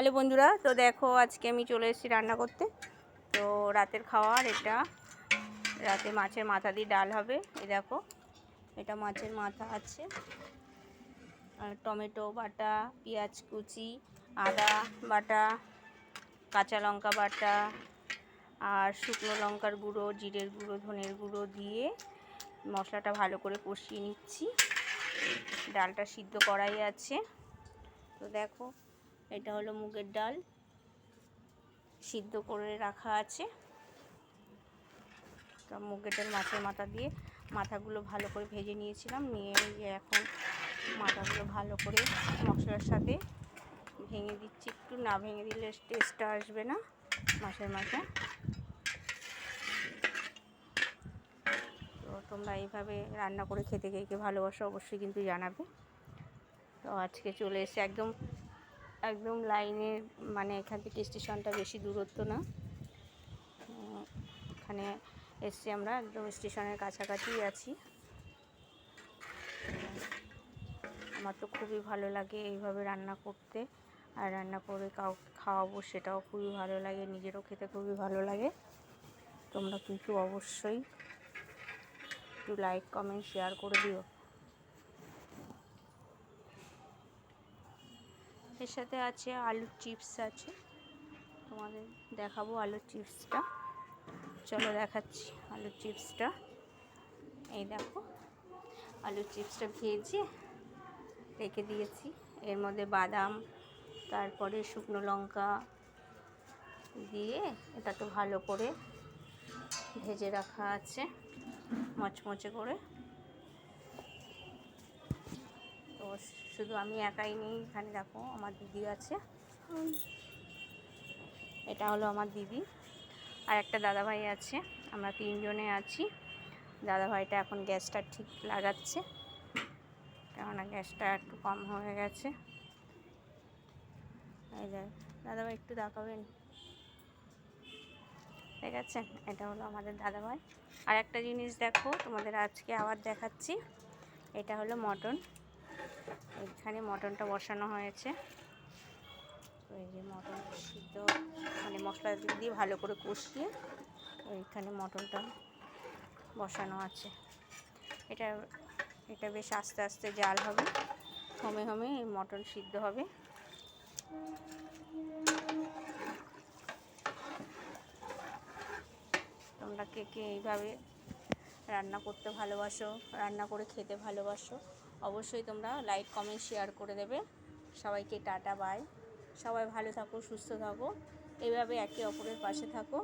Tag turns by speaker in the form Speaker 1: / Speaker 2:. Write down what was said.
Speaker 1: Hello বন্ধুরা, তো দেখো আজকে আমি চলে এসেছি রান্না করতে। তো রাতের খাওয়ার এটা। রাতে মাছের মাথা দিয়ে ডাল হবে এ দেখো। এটা মাছের মাথা আছে। আর টমেটো, বাটা, পেঁয়াজ কুচি, আদা বাটা, কাঁচা লঙ্কা বাটা আর শুকনো লঙ্কার গুঁড়ো, জিরের গুঁড়ো, ধনের গুঁড়ো দিয়ে মশলাটা ভালো করে কষিয়ে নিচ্ছি। ডালটা সিদ্ধ করাই আছে। তো দেখো এটা হলো মুগের ডাল। সিদ্ধ করে রাখা আছে। তো মুগের ডাল মাছের মাথা দিয়ে মাথাগুলো ভালো করে ভেজে নিয়েছিলাম। নিয়ে এখন মাথাগুলো ভালো করে মশলার সাথে ভেঙে দিচ্ছি। একটু না ভেঙে দিলে টেস্টটা আসবে না মাছের মাথা তো তোমরা এইভাবে রান্না করে খেতে কে কে ভালোবাসো অবশ্যই কিন্তু জানাবে। তো আজকে চলে এসে একদম একদম লাইনে মানে এখান থেকে স্টেশনটা বেশি দূরত্ব না। এখানে এসছি আমরা, একদম স্টেশনের কাছাকাছি আছি। আমার তো খুবই ভালো লাগে এইভাবে রান্না করতে। আর রান্না করে কাউ, খাওয়াবো সেটাও খুবই ভালো লাগে, নিজেরও খেতে খুবই ভালো লাগে। তোমরা কিন্তু অবশ্যই একটু লাইক কমেন্ট শেয়ার করে দিও। এর সাথে আছে আলুর চিপস আছে। তোমাদের দেখাবো আলুর চিপসটা। চলো দেখাচ্ছি আলুর চিপসটা। এই দেখো, আলুর চিপসটা ভেজে রেখে দিয়েছি। এর মধ্যে বাদাম, তারপরে শুকনো লঙ্কা দিয়ে এটা তো ভালো করে ভেজে রাখা আছে, মচমচে করে। তো শুধু আমি একাই নেই, এখানে দেখো আমার দিদি আছে। এটা হলো আমার দিদি আর একটা দাদাভাই আছে, আমরা তিনজনে আছি। দাদাভাইটা এখন গ্যাসটা ঠিক লাগাচ্ছে, কেননা গ্যাসটা একটু কম হয়ে গেছে। এই দাদাভাই একটু দেখাবেন। ঠিক আছে, এটা হলো আমাদের দাদাভাই। আর একটা জিনিস দেখো, তোমাদের আজকে আবার দেখাচ্ছি। এটা হলো মটন। এখানে মটনটা বসানো হয়েছে। এই যে মটন সিদ্ধ মানে মশলা দিয়ে ভালো করে কষিয়ে ওইখানে মটনটা বসানো আছে। এটা এটা বেশ আস্তে আস্তে জাল হবে, হোমে হোমে মটন সিদ্ধ হবে। তোমরা কে কে এইভাবে রান্না করতে ভালোবাসো, রান্না করে খেতে ভালোবাসো অবশ্যই তোমরা লাইক কমেন্ট শেয়ার করে দেবে। সবাইকে টাটা বাই সবাই ভালো থাকো, সুস্থ থাকো। এভাবে একে অপরের পাশে থাকো।